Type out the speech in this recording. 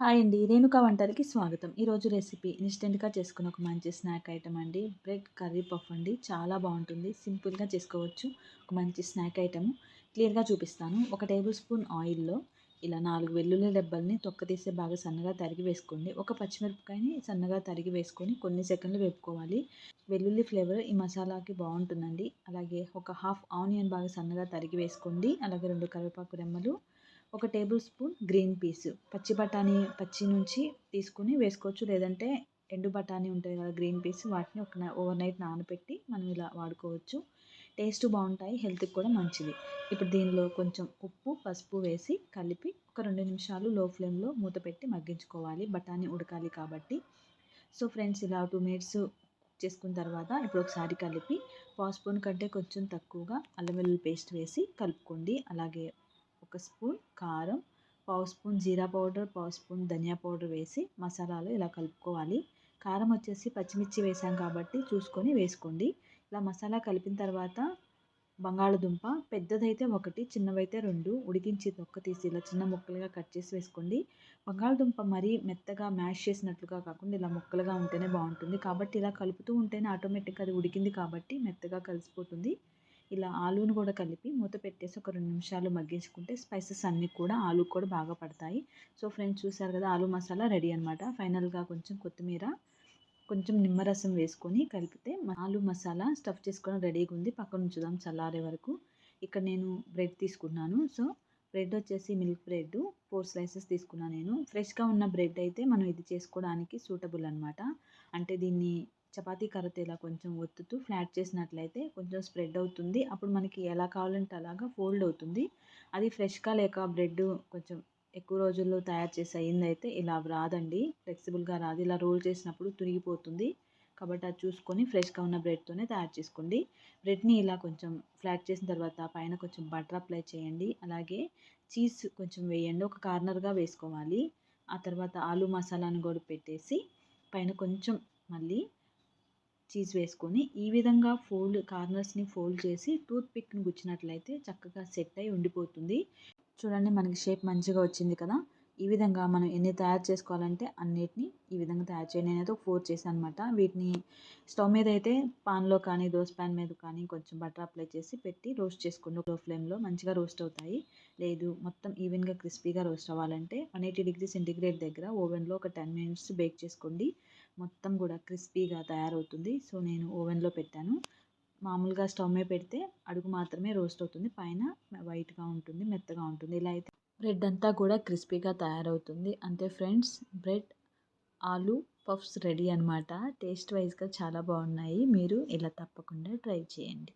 Hi అండి. రేణుకా వంటలకి స్వాగతం. ఈరోజు రెసిపీ ఇన్స్టెంట్గా చేసుకున్న ఒక మంచి స్నాక్ ఐటమ్ అండి. బ్రెడ్ కర్రీ పఫ్ అండి. చాలా బాగుంటుంది. సింపుల్గా చేసుకోవచ్చు. ఒక మంచి స్నాక్ ఐటమ్. క్లియర్గా చూపిస్తాను. ఒక టేబుల్ స్పూన్ ఆయిల్లో ఇలా నాలుగు వెల్లుల్లి దెబ్బల్ని తొక్క తీసే బాగా సన్నగా తరిగి వేసుకోండి. ఒక పచ్చిమిరపకాయని సన్నగా తరిగి వేసుకొని కొన్ని సెకండ్లు వేపుకోవాలి. వెల్లుల్లి ఫ్లేవర్ ఈ మసాలాకి బాగుంటుందండి. అలాగే ఒక హాఫ్ ఆనియన్ బాగా సన్నగా తరిగి వేసుకోండి. అలాగే రెండు కరివేపాకు రెమ్మలు ఒక టేబుల్ స్పూన్ గ్రీన్ పీస్. పచ్చి బఠానీ పచ్చి నుంచి తీసుకుని వేసుకోవచ్చు. లేదంటే ఎండు బఠానీ ఉంటుంది కదా గ్రీన్ పీస్ వాటిని ఒక ఓవర్ నైట్ నానబెట్టి మనం ఇలా వాడుకోవచ్చు. టేస్ట్ బాగుంటాయి హెల్త్కి కూడా మంచిది. ఇప్పుడు దీనిలో కొంచెం ఉప్పు పసుపు వేసి కలిపి ఒక రెండు నిమిషాలు లో ఫ్లేమ్లో మూత పెట్టి మగ్గించుకోవాలి. బఠానీ ఉడకాలి కాబట్టి. సో ఫ్రెండ్స్ ఇలా టూ మినిట్స్ చేసుకున్న తర్వాత ఇప్పుడు ఒకసారి కలిపి పాస్పూన్ కంటే కొంచెం తక్కువగా అల్లం వెల్లుల్లి పేస్ట్ వేసి కలుపుకోండి. అలాగే ఒక స్పూన్ కారం పావు స్పూన్ జీరా పౌడర్ పావు స్పూన్ ధనియా పౌడర్ వేసి మసాలాలు ఇలా కలుపుకోవాలి. కారం వచ్చేసి పచ్చిమిర్చి వేసాం కాబట్టి చూసుకొని వేసుకోండి. ఇలా మసాలా కలిపిన తర్వాత బంగాళదుంప పెద్దదైతే ఒకటి చిన్నవైతే రెండు ఉడికించి తొక్క తీసి ఇలా చిన్న ముక్కలుగా కట్ చేసి వేసుకోండి. బంగాళదుంప మరీ మెత్తగా మ్యాష్ చేసినట్లుగా కాకుండా ఇలా ముక్కలుగా ఉంటేనే బాగుంటుంది. కాబట్టి ఇలా కలుపుతూ ఉంటేనే ఆటోమేటిక్గా అది ఉడికింది కాబట్టి మెత్తగా కలిసిపోతుంది. ఇలా ఆలూను కూడా కలిపి మూత పెట్టేసి ఒక రెండు నిమిషాలు మగ్గించుకుంటే స్పైసెస్ అన్నీ కూడా ఆలు కూడా బాగా పడతాయి. సో ఫ్రెండ్స్ చూసారు కదా ఆలు మసాలా రెడీ అనమాట ఫైనల్గా కొంచెం కొత్తిమీర కొంచెం నిమ్మరసం వేసుకొని కలిపితే ఆలు మసాలా స్టఫ్ చేసుకోవడం రెడీగా ఉంది. పక్కన ఉంచుదాం చల్లారే వరకు. ఇక్కడ నేను బ్రెడ్ తీసుకున్నాను. సో బ్రెడ్ వచ్చేసి మిల్క్ బ్రెడ్ ఫోర్ స్లైసెస్ తీసుకున్నాను నేను. ఫ్రెష్గా ఉన్న బ్రెడ్ అయితే మనం ఇది చేసుకోవడానికి సూటబుల్ అనమాట అంటే దీన్ని చపాతీ కర్రతో ఇలా కొంచెం ఒత్తుతూ ఫ్లాట్ చేసినట్లయితే కొంచెం స్ప్రెడ్ అవుతుంది. అప్పుడు మనకి ఎలా కావాలంటే అలాగా ఫోల్డ్ అవుతుంది. అది ఫ్రెష్గా లేక బ్రెడ్ కొంచెం ఎక్కువ రోజుల్లో తయారు చేసి అయిందైతే ఇలా రాదండి. ఫ్లెక్సిబుల్గా రాదు. ఇలా రోల్ చేసినప్పుడు తురిగిపోతుంది. కాబట్టి అది చూసుకొని ఫ్రెష్గా ఉన్న బ్రెడ్తోనే తయారు చేసుకోండి. బ్రెడ్ని ఇలా కొంచెం ఫ్లాట్ చేసిన తర్వాత పైన కొంచెం బటర్ అప్లై చేయండి. అలాగే చీజ్ కొంచెం వేయండి. ఒక కార్నర్గా వేసుకోవాలి. ఆ తర్వాత ఆలు మసాలాను కూడా పెట్టేసి పైన కొంచెం మళ్ళీ చీజ్ వేసుకొని ఈ విధంగా ఫోల్డ్ కార్నర్స్ని ఫోల్డ్ చేసి టూత్ పిక్ని గుచ్చినట్లయితే చక్కగా సెట్ అయి ఉండిపోతుంది. చూడండి మనకి షేప్ మంచిగా వచ్చింది కదా. ఈ విధంగా మనం ఎన్ని తయారు చేసుకోవాలంటే అన్నిటిని ఈ విధంగా తయారు చేయండి. నేనైతే ఫోర్ చేశాను అనమాట వీటిని స్టవ్ మీద అయితే పాన్లో కానీ దోశ ప్యాన్ మీద కానీ కొంచెం బటర్ అప్లై చేసి పెట్టి రోస్ట్ చేసుకోండి. లో ఫ్లేమ్లో మంచిగా రోస్ట్ అవుతాయి. లేదు మొత్తం ఈవెన్గా క్రిస్పీగా రోస్ట్ అవ్వాలంటే వన్ ఎయిటీ డిగ్రీ సెంటిగ్రేడ్ దగ్గర ఓవెన్లో ఒక టెన్ మినిట్స్ బేక్ చేసుకోండి. మొత్తం కూడా క్రిస్పీగా తయారవుతుంది. సో నేను ఓవెన్లో పెట్టాను. మామూలుగా స్టవ్ మీద పెడితే అడుగు మాత్రమే రోస్ట్ అవుతుంది. పైన వైట్గా ఉంటుంది మెత్తగా ఉంటుంది. ఇలా అయితే బ్రెడ్ అంతా కూడా క్రిస్పీగా తయారవుతుంది. అంతే ఫ్రెండ్స్ బ్రెడ్ ఆలు పఫ్స్ రెడీ అనమాట టేస్ట్ వైజ్గా చాలా బాగున్నాయి. మీరు ఇలా తప్పకుండా ట్రై చేయండి.